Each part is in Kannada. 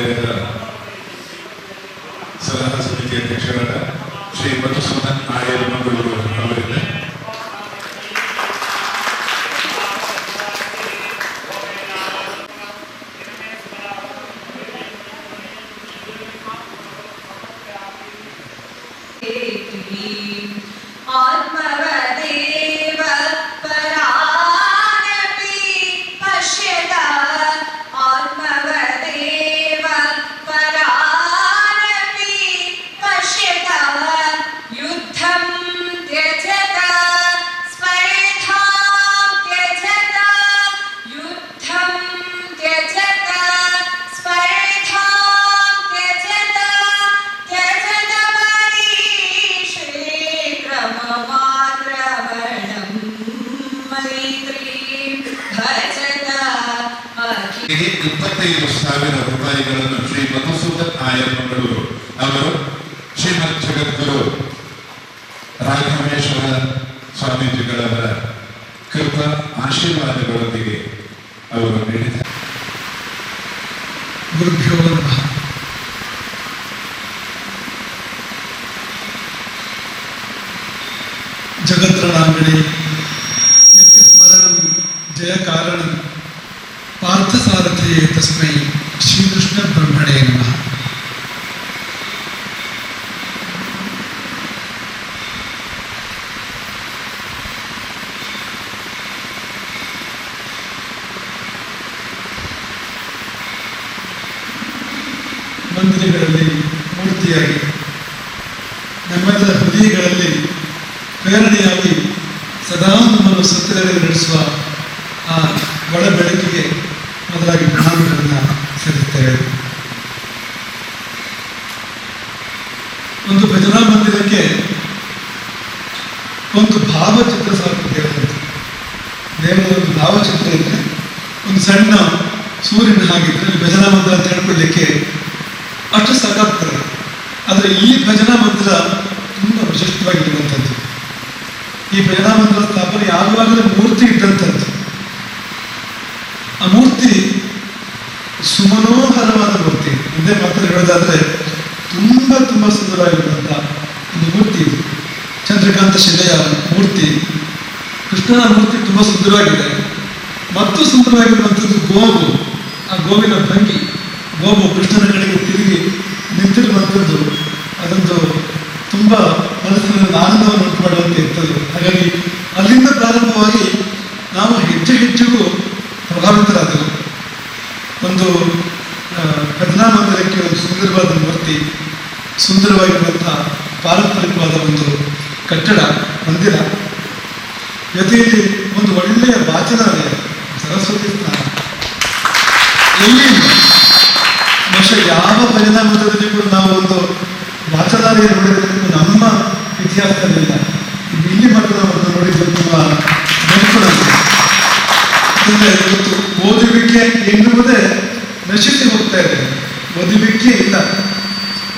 പ്രത്യേക സലഹ സമിതി അധ്യക്ഷനായ ശ്രീ മധുസൂദൻ നായർ മംഗളൂർ ಇಪ್ಪತ್ತೈದು ಸಾವಿರ ರೂಪಾಯಿಗಳನ್ನು ಶ್ರೀ ಮಧುಸೂದನ್ ಆಯರ್ ಮಂಗಳೂರು ಅವರು ಶ್ರೀಮದ್ ಜಗದ್ಗುರು ರಾಘವೇಶ್ವರ ಸ್ವಾಮೀಜಿಗಳವರ ಕೃಪಾ ಆಶೀರ್ವಾದಗಳೊಂದಿಗೆ ಅವರು ಕಾರಣ പാർത്ഥസാരഥിയെ ತಸ್ಮೈ ശ്രീകൃഷ്ണ ಶ್ರೀಕೃಷ್ಣ ಬ್ರಹ್ಮಣೆಯ ಮಂದಿರಗಳಲ್ಲಿ ಮೂರ್ತಿಯಾಗಿ ನಮ್ಮೆಲ್ಲ ಹೃದಯಗಳಲ್ಲಿ ಪ್ರೇರಣೆಯಾಗಿ ಸದಾ ನಮ್ಮನ್ನು ಸತ್ಯದಲ್ಲಿ ನಡೆಸುವ ಒಳ ಬೆಳಕಿಗೆ ಮೊದಲಾಗಿ ಪ್ರಣಾಮಗಳನ್ನು ಸಲ್ಲಿಸ್ತೇವೆ ಒಂದು ಭಜನಾ ಮಂದಿರಕ್ಕೆ ಒಂದು ಭಾವಚಿತ್ರ ಸಾಕು ದೇವರಂತೆ ದೇವರ ಒಂದು ಭಾವಚಿತ್ರ ಇದ್ರೆ, ಒಂದು ಸಣ್ಣ ಸೂರ್ಯನ ಹಾಗಿದ್ರೆ ಭಜನಾ ಮಂದಿರ ಅಂತ ಹೇಳ್ಕೊಳ್ಳಿಕ್ಕೆ ಅಷ್ಟು ಸಾಕಾಗ್ತದೆ. ಆದರೆ ಈ ಭಜನಾ ಮಂದಿರ ತುಂಬ ವಿಶಿಷ್ಟವಾಗಿರುವಂಥದ್ದು. ಈ ಭಜನಾ ಮಂದಿರ ಸ್ಥಾಪನೆ ಯಾವಾಗಲೂ ಮೂರ್ತಿ ಇದ್ದಂಥದ್ದು. ಮೂರ್ತಿ ಸುಮನೋಹರವಾದ ಮೂರ್ತಿ. ಒಂದೇ ಮಾತ್ರ ಹೇಳೋದಾದ್ರೆ, ತುಂಬ ತುಂಬ ಸುಂದರವಾಗಿರುವಂಥ ಒಂದು ಮೂರ್ತಿ ಇದು. ಚಂದ್ರಕಾಂತ ಶಿಲೆಯ ಮೂರ್ತಿ. ಕೃಷ್ಣನ ಮೂರ್ತಿ ತುಂಬ ಸುಂದರವಾಗಿದೆ. ಮತ್ತು ಸುಂದರವಾಗಿರುವಂಥದ್ದು ಗೋವು ಆ ಗೋವಿನ ಭಂಗಿ ಗೋವು ಕೃಷ್ಣನ ಕಡೆಗೆ ತಿರುಗಿ ನಿಂತಿರುವಂಥದ್ದು ಅದೊಂದು ತುಂಬ ಮನಸ್ಸಿನಲ್ಲಿ ಒಂದು ಆನಂದವನ್ನು ಉಂಟು ಮಾಡುವಂತೆ ಇರ್ತದೆ ಹಾಗಾಗಿ ಅಲ್ಲಿಂದ ಪ್ರಾರಂಭವಾಗಿ ನಾವು ಹೆಚ್ಚು ಹೆಚ್ಚಿಗೂ ಪ್ರಭಾವಿತರಾದೆವು ಒಂದು ಆ, ಭಜನಾ ಮಂದಿರಕ್ಕೆ ಒಂದು ಸುಂದರವಾದ ಮೂರ್ತಿ ಸುಂದರವಾಗಿರುವಂಥ ಪಾರಂಪರಿಕವಾದ ಒಂದು ಕಟ್ಟಡ ಮಂದಿರ. ಜೊತೆಯಲ್ಲಿ ಒಂದು ಒಳ್ಳೆಯ ವಾಚನಾಲಯ ಸರಸ್ವತಿ ಸ್ನಾನ ಎಲ್ಲಿ ಮನುಷ್ಯ ಯಾವ ಪರಿಣಾಮದಲ್ಲಿ ಕೂಡ ನಾವು ಒಂದು ವಾಚನಾಲಯ ನೋಡಿದ್ರೆ ನಮ್ಮ ಇತಿಹಾಸದಲ್ಲಿಲ್ಲ. ಇಲ್ಲಿ ಮಾತ್ರ ನಾವು ನೋಡಿದ್ರೆ ತುಂಬ ನೆನಪು. ಇವತ್ತು ಓದುವಿಕೆ ಇಲ್ಲ.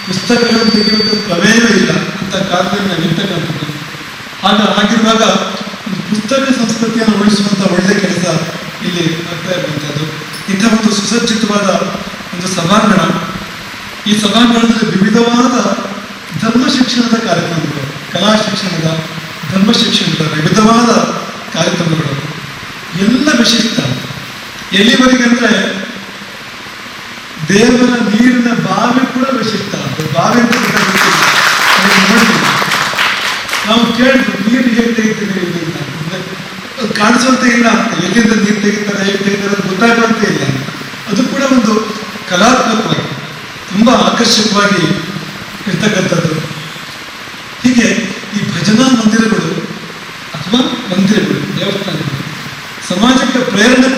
ಪುಸ್ತಕಗಳನ್ನು ತೆಗೆಯುವುದು ಪ್ರಮೇಯವೇ ಇಲ್ಲ. ಅಂತ ಕಾಲದಲ್ಲಿ ನಾವು ಇರ್ತಕ್ಕಂಥದ್ದು ಆಗ ಪುಸ್ತಕ ಸಂಸ್ಕೃತಿಯನ್ನು ಉಳಿಸುವಂತ ಒಳ್ಳೆ ಕೆಲಸ ಇಲ್ಲಿ ಆಗ್ತಾ ಇರುವಂಥದ್ದು ಇಂಥ ಒಂದು ಸುಸಜ್ಜಿತವಾದ ಒಂದು ಸಭಾಂಗಣ. ಈ ಸಭಾಂಗಣದಲ್ಲಿ ವಿವಿಧವಾದ ಧರ್ಮ ಶಿಕ್ಷಣದ ಕಾರ್ಯಕ್ರಮಗಳು, ಕಲಾ ಶಿಕ್ಷಣದ, ಧರ್ಮ ಶಿಕ್ಷಣದ ವಿವಿಧವಾದ ಕಾರ್ಯಕ್ರಮಗಳು. ಎಲ್ಲ ವಿಶಿಷ್ಟ. ಎಲ್ಲಿವರೆಗೆ ಅಂದ್ರೆ ದೇವರ ನೀರಿನ ಬಾವಿ ಕೂಡ ವಿಶಿಷ್ಟ. ಅದು ಬಾವಿ. ನಾವು ಕೇಳಿದ್ವಿ, ನೀರು ಹೇಗೆ ತೆಗಿತೀವಿ ಅದು ಕಾಣಿಸುವಂತೆ ಇಲ್ಲ ಅಂತ. ಎಲ್ಲಿಂದ ನೀರು ತೆಗಿತಾರೆ, ಹೇಗೆ ತೆಗಿತಾರೆ ಅಂತ ಗೊತ್ತಾಗುವಂತೆ ಇಲ್ಲ. ಅದು ಕೂಡ ಒಂದು ಕಲಾತ್ಮಕವಾಗಿ ತುಂಬಾ ಆಕರ್ಷಕವಾಗಿ ಇರ್ತಕ್ಕಂಥದ್ದು. ಹೀಗೆ ಈ ಭಜನಾ ಮಂದಿರಗಳು ಅಥವಾ ಮಂದಿರಗಳು, ದೇವಸ್ಥಾನಗಳು, ಸಮಾಜಕ್ಕೆ ಪ್ರೇರಣೆ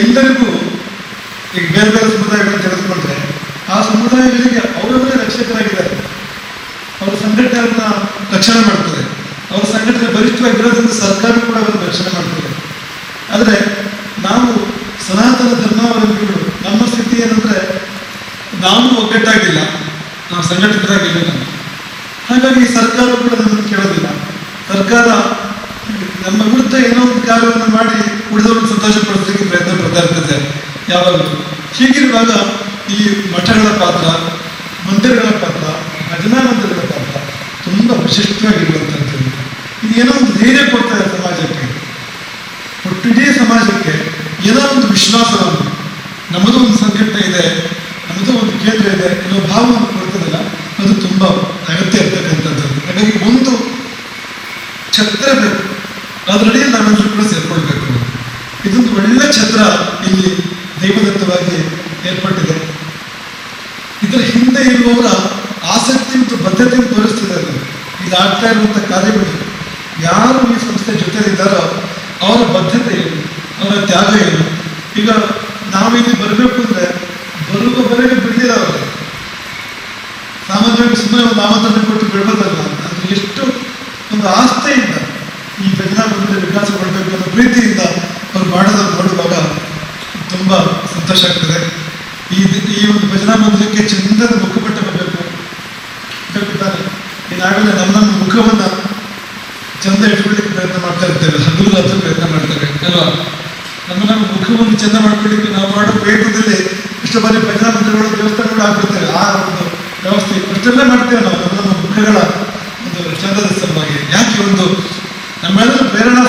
ಎಲ್ಲರಿಗೂ ಈಗ ಬೇರೆ ಬೇರೆ ಸಮುದಾಯಗಳನ್ನು ತೆಗೆದುಕೊಂಡ್ರೆ ಆ ಸಮುದಾಯಗಳಿಗೆ ಅವರವರೇ ರಕ್ಷಕರಾಗಿದ್ದಾರೆ. ಅವರ ಸಂಘಟನೆಗಳನ್ನ ರಕ್ಷಣೆ ಮಾಡ್ತದೆ. ಅವರ ಸಂಘಟನೆ ಬಲಿಷ್ಠವಾಗಿರೋದ್ರಿಂದ ಸರ್ಕಾರ ಕೂಡ ಅವರನ್ನು ರಕ್ಷಣೆ ಮಾಡ್ತದೆ. ಆದರೆ ನಾವು ಸನಾತನ ಧರ್ಮಾವಲಂಬಿಗಳು, ನಮ್ಮ ಸ್ಥಿತಿ ಏನಂದ್ರೆ ನಾವು ಒಗ್ಗಟ್ಟಾಗಿಲ್ಲ, ನಾವು ಸಂಘಟಿತರಾಗಿಲ್ಲ ನಾವು. ಹಾಗಾಗಿ ಸರ್ಕಾರ ಕೂಡ ನಮ್ಮನ್ನು ಕೇಳೋದಿಲ್ಲ. ಸರ್ಕಾರ ನಮ್ಮ ವಿರುದ್ಧ ಏನೋ ಒಂದು ಕಾರ್ಯವನ್ನು ಮಾಡಿ ಉಳಿದವರನ್ನು ಸಂತೋಷಪಡಿಸಲಿಕ್ಕೆ ಪ್ರಯತ್ನ ಪಡ್ತಾ ಇರ್ತದೆ. ಯಾವಾಗಲೂ ಹೀಗಿರುವಾಗ ಈ ಮಠಗಳ ಪಾತ್ರ, ಮಂದಿರಗಳ ಪಾತ್ರ ಭಜನಾ ಮಂದಿರಗಳ ಪಾತ್ರ ತುಂಬ ವಿಶಿಷ್ಟವಾಗಿರುವಂಥದ್ದು ಇದು ಏನೋ ಒಂದು ಧೈರ್ಯ ಕೊಡ್ತಾರೆ ಸಮಾಜಕ್ಕೆ. ಒಟ್ಟಿಡೀ ಸಮಾಜಕ್ಕೆ ಏನೋ ಒಂದು ವಿಶ್ವಾಸವನ್ನು, ನಮ್ಮದು ಒಂದು ಸಂಘಟನೆ ಇದೆ, ನಮ್ಮದು ಒಂದು ಕೇಂದ್ರ ಇದೆ ಅನ್ನೋ ಭಾವವನ್ನು ಕೊಡ್ತದಲ್ಲ ಅದು ತುಂಬ ಅಗತ್ಯ ಇರ್ತಕ್ಕಂಥದ್ದು. ಹಾಗಾಗಿ ಒಂದು ಛತ್ರ ಬೇಕು. ಅದರಡಿಯಲ್ಲಿ ನಾವೆಲ್ಲರೂ ಕೂಡ ಸೇರ್ಕೊಳ್ಬೇಕು. ಇದೊಂದು ಒಳ್ಳೆ ಛತ್ರ ಇಲ್ಲಿ ದೈವದತ್ತವಾಗಿ ಏರ್ಪಟ್ಟಿದೆ. ಇದರ ಹಿಂದೆ ಇರುವವರ ಆಸಕ್ತಿ ಮತ್ತು ಬದ್ಧತೆಯನ್ನು ತೋರಿಸ್ತಿದ್ದಾರೆ ಅದು. ಇಲ್ಲಿ ಆಗ್ತಾ ಇರುವಂಥ ಕಾರ್ಯಗಳು, ಯಾರು ಈ ಸಂಸ್ಥೆ ಜೊತೆಯಲ್ಲಿದ್ದಾರೋ ಅವರ ಬದ್ಧತೆ ಏನು, ಅವರ ತ್ಯಾಗ ಏನು? ಈಗ ನಾವಿಲ್ಲಿ ಬರಬೇಕು ಅಂದ್ರೆ ಬರುವವರೆಗೆ ಬಿಡಲಿಲ್ಲ ಅವರು. ಸಾಮಾನ್ಯವಾಗಿ ಸುಮ್ಮನೆ ಒಂದು ಆಮಂತ್ರಣ ಕೊಟ್ಟು ಬಿಡ್ಬೋದಲ್ಲ ಅಂದ್ರೆ ಎಷ್ಟು ಒಂದು ಆಸ್ತೆಯಿಂದ ಈ ಬೆಂಗಳೂರಿನಲ್ಲಿ ವಿಕಾಸ ವಿಕಾಸಗೊಳ್ಬೇಕು ಅನ್ನೋ ಪ್ರೀತಿಯಿಂದ ಅವ್ರು ಮಾಡೋದನ್ನು ನೋಡುವಾಗ ತುಂಬ ಸಂತೋಷ ಆಗ್ತದೆ. ಈ ಈ ಒಂದು ಭಜನಾ ಮಂದಿರಕ್ಕೆ ಚಂದದ ಮುಖಪಟ್ಟ ಬರಬೇಕು ಈಗಾಗಲೇ ನಮ್ಮ ನಮ್ಮ ಮುಖವನ್ನ ಚಂದ ಇಟ್ಕೊಳ್ಳಿಕ್ಕೆ ಪ್ರಯತ್ನ ಮಾಡ್ತಾ ಇರ್ತೇವೆ ಹಗಲು ರಾತ್ರಿ ಪ್ರಯತ್ನ ಮಾಡ್ತೇವೆ ಅಲ್ವಾ? ನಮ್ಮ ನಮ್ಮ ಮುಖವನ್ನು ಚಂದ ಮಾಡ್ಕೊಳ್ಳಿಕ್ಕೆ ನಾವು ಮಾಡೋ ಪ್ರಯತ್ನದಲ್ಲಿ ಇಷ್ಟು ಬಾರಿ ಭಜನಾ ಮಂದಿರಗಳು, ದೇವಸ್ಥಾನಗಳು ಆಗ್ಬಿಡ್ತೇವೆ. ಆ ಒಂದು ವ್ಯವಸ್ಥೆ ಅಷ್ಟೆಲ್ಲ ಮಾಡ್ತೇವೆ ನಾವು. ನಮ್ಮ ನಮ್ಮ ಮುಖಗಳ ಒಂದು ಚಂದದ ಸಲುವಾಗಿ. ಯಾಕೆ ಒಂದು ನಮ್ಮೆಲ್ಲರೂ ಪ್ರೇರಣಾ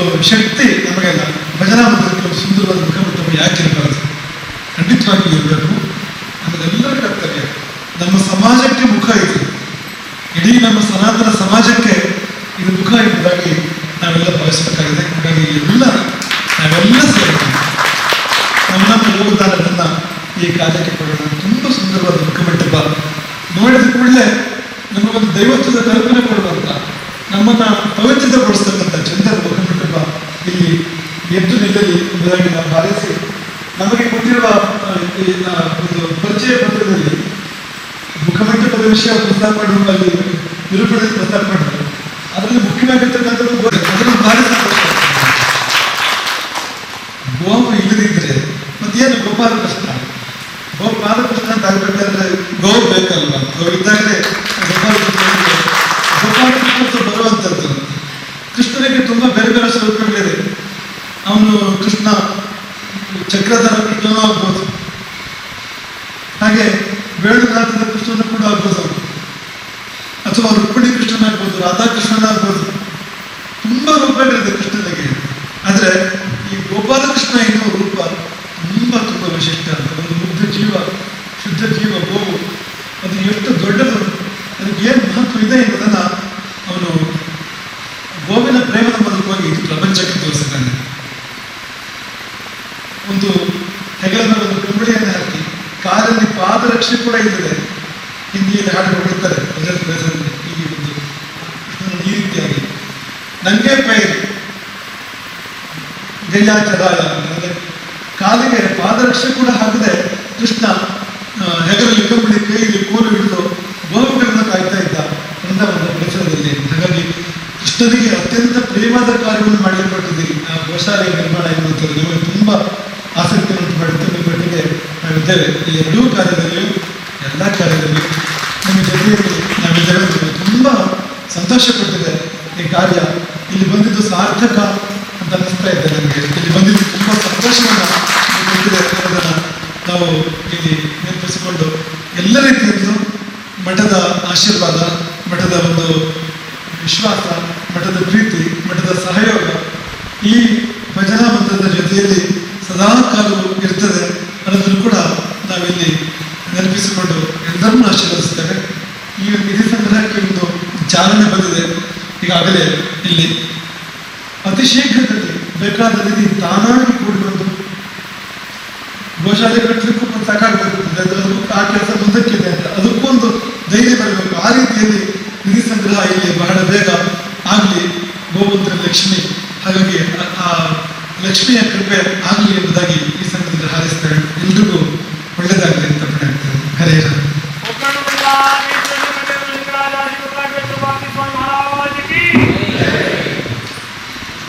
ಒಂದು ಶಕ್ತಿ ನಮಗೆಲ್ಲ ಭಜನಾ ಮಂದಿರಕ್ಕೆ ಒಂದು ಸುಂದರವಾದ ಮುಖಮಂಟಪ ಯಾಕೆ ಇರಬಾರದು? ಖಂಡಿತವಾಗಿ ಇರಬೇಕು. ನಮಗೆಲ್ಲರ ಕರ್ತವ್ಯ. ನಮ್ಮ ಸಮಾಜಕ್ಕೆ ಮುಖ ಇದೆ. ಇಡೀ ನಮ್ಮ ಸನಾತನ ಸಮಾಜಕ್ಕೆ ಇದು ಮುಖ ಎಂಬುದಾಗಿ ನಾವೆಲ್ಲ ಭಾವಿಸಬೇಕಾಗಿದೆ. ಹಾಗಾಗಿ ಎಲ್ಲ ನಾವೆಲ್ಲ ಸೇರಿ ನಮ್ಮ ನಮ್ಮ ಯೋಗದಾನವನ್ನ ಈ ಕಾರ್ಯಕ್ಕೆ ಕೊಡೋಣ. ತುಂಬ ಸುಂದರವಾದ ಮುಖಮಂಟಪ ನೋಡಿದ ಕೂಡಲೇ ನಮಗೊಂದು ದೈವತ್ವದ ಕಲ್ಪನೆ ಕೊಡುವಂತ ನಮ್ಮನ್ನ ಪವಿತ್ರಗೊಳಿಸ್ತಕ್ಕಂಥ ಚಂದ್ರ ಇಲ್ಲಿ ಎದ್ದು ನಿಲ್ಲಲಿ ಎಂಬುದಾಗಿ ನಾನು ಭಾವಿಸಿ, ನಮಗೆ ಕೊಟ್ಟಿರುವ ಒಂದು ಪರಿಚಯ ಪತ್ರದಲ್ಲಿ ಮುಖಮಂಟಪದ ವಿಷಯ ಪ್ರಸ್ತಾಪ ಮಾಡುವ ಅಲ್ಲಿ ನಿರೂಪಣೆ ಪ್ರಸ್ತಾಪ ಮಾಡಿದ್ರು. ಅದರಲ್ಲಿ ಮುಖ್ಯವಾಗಿರ್ತಕ್ಕಂಥದ್ದು ಅದರಲ್ಲಿ ಭಾರಿ ಸಂತೋಷ ಗೋವು ಇಲ್ಲದಿದ್ರೆ ಮತ್ತೇನು ಗೋಪಾಲಕೃಷ್ಣ? ಗೋಪಾಲಕೃಷ್ಣ ಅಂತ ಆಗ್ಬೇಕಾದ್ರೆ ಗೋವು ಬೇಕಲ್ವಾ? ಗೋ ಇದ್ದಾಗಲೇ ಗೋಪಾಲಕೃಷ್ಣ ಗೋಪಾಲಕೃಷ್ಣ ಅಂತ ಬರುವಂಥದ್ದು ಕೃಷ್ಣನಿಗೆ ತುಂಬಾ ಬೇರೆ ಬೇರೆ ಸ್ವರೂಪಗಳಿದೆ ಅವನು ಕೃಷ್ಣ ಚಕ್ರಧರ ಕೃಷ್ಣನೂ ಆಗ್ಬೋದು ಹಾಗೆ ವೇಣುನಾಥದ ಕೃಷ್ಣನ ಕೂಡ ಆಗ್ಬೋದು ಅವನು. ಅಥವಾ ರುಕ್ಮಿಣಿ ಕೃಷ್ಣನಾಗ್ಬೋದು ರಾಧಾಕೃಷ್ಣನಾಗ್ಬೋದು ತುಂಬಾ ರೂಪಗಳಿದೆ ಕೃಷ್ಣನಿಗೆ ಆದ್ರೆ ಈ ಗೋಪಾಲಕೃಷ್ಣ ಎನ್ನುವ ರೂಪ ತುಂಬಾ ತುಂಬಾ ವಿಶಿಷ್ಟ ಅಂತ ಒಂದು ಮುಗ್ಧ ಜೀವ ಶುದ್ಧ ಜೀವ ಗೋವು ಅದು ಎಷ್ಟು ದೊಡ್ಡದು ಅದಕ್ಕೆ ಏನು ಮಹತ್ವ ಇದೆ ಎಂಬುದನ್ನ ಅವನು ಗೋವಿನ ಪ್ರೇಮದ ಮೂಲಕವಾಗಿ ಪ್ರಪಂಚಕ್ಕೆ ತೋರಿಸಿದ್ದಾನೆ. ಒಂದು ಹೆಗಲ ಒಂದು ಕುಂಬಳಿಯನ್ನು ಹಾಕಿ, ಕಾಲಲ್ಲಿ ಪಾದರಕ್ಷೆ ಕೂಡ ಇಲ್ಲದೆ ಹಿಂದಿಯಲ್ಲಿ ಹಾಡು ಪ್ರದೇಶದಲ್ಲಿ ಈ ಒಂದು ಈ ರೀತಿಯಾಗಿ, ನಂಗೆ ಪೈರು ಗೈಯಾಚರಾಯ ಅಂದರೆ ಕಾಲಿಗೆ ಪಾದರಕ್ಷೆ ಕೂಡ ಹಾಕದೆ ಕೃಷ್ಣ ಹೆಗಲಲ್ಲಿ ಕುಂಬಳಿ ಕೈಯಲ್ಲಿ ಕೋಲು ಹಿಡಿದು ಗೋವುಗಳನ್ನು ಕಾಯ್ತಾ ಇದ್ದ ಅಂತ ಒಂದು ಪರಿಸರದಲ್ಲಿ ಹಾಗಾಗಿ ಕೃಷ್ಣನಿಗೆ ಅತ್ಯಂತ ಪ್ರೇಮದ ಕಾರ್ಯವನ್ನು ಮಾಡಲ್ಪಟ್ಟಿದ್ದೀರಿ ಆ ಗೋಶಾಲೆಯ ನಿರ್ಮಾಣ ಎನ್ನುವಂಥದ್ದು ನಿಮಗೆ ತುಂಬ ಆಸಕ್ತಿಯನ್ನು ನಿಮ್ಮ ನಿಮ್ಮೊಟ್ಟಿಗೆ ನಾವಿದ್ದೇವೆ. ಈ ಎರಡೂ ಕಾರ್ಯದಲ್ಲಿಯೂ ಎಲ್ಲ ಕಾರ್ಯದಲ್ಲಿ ನಿಮ್ಮ ಜೊತೆಯಲ್ಲಿ ನಾವಿದ್ದೇವೆ. ತುಂಬ ಸಂತೋಷ ಕೊಟ್ಟಿದೆ ಈ ಕಾರ್ಯ. ಇಲ್ಲಿ ಬಂದಿದ್ದು ಸಾರ್ಥಕ ಅಂತ ಅನಿಸ್ತಾ ಇದೆ ನನಗೆ ಇಲ್ಲಿ ಬಂದಿದ್ದು ತುಂಬ ಸಂತೋಷವನ್ನು ಕೊಟ್ಟಿದೆ ಅನ್ನೋದನ್ನು ನಾವು ಇಲ್ಲಿ ನೆನಪಿಸಿಕೊಂಡು ಎಲ್ಲ ರೀತಿಯಲ್ಲೂ ಮಠದ ಆಶೀರ್ವಾದ, ಮಠದ ಒಂದು ವಿಶ್ವಾಸ ಮಠದ ಪ್ರೀತಿ, ಮಠದ ಸಹಯೋಗ ಈ ಭಜನಾ ಮಂತ್ರದ ಜೊತೆಯಲ್ಲಿ ಸದಾ ಕಾಲವು ಇರ್ತದೆ ಅನ್ನೋದನ್ನು ಕೂಡ ನಾವಿಲ್ಲಿ ನೆನಪಿಸಿಕೊಂಡು ಎಲ್ಲರನ್ನೂ ಆಶೀರ್ವದಿಸ್ತೇವೆ. ಈ ನಿಧಿ ಸಂಗ್ರಹಕ್ಕೆ ಒಂದು ಚಾಲನೆ ಬಂದಿದೆ. ಈಗಾಗಲೇ ಇಲ್ಲಿ ಅತಿ ಶೀಘ್ರದಲ್ಲಿ ಬೇಕಾದ ನಿಧಿ ತಾನಾಗಿ ಕೂಡಿ ಗೋಶಾಲೆ ಕಟ್ಟಲಿಕ್ಕೂ ಒಂದು ಆ ಕೆಲಸ ಮುಂದಕ್ಕಿದೆ ಅಂತ ಅದಕ್ಕೊಂದು ಧೈರ್ಯ ಬರಬೇಕು. ಆ ರೀತಿಯಲ್ಲಿ ನಿಧಿ ಸಂಗ್ರಹ ಇಲ್ಲಿ ಬಹಳ ಬೇಗ ಗೋವಂತರ ಲಕ್ಷ್ಮಿ ಹಾಗಾಗಿ ಆ- ಲಕ್ಷ್ಮಿಯ ಕೃಪೆ ಆಗಲಿ ಎಂಬುದಾಗಿ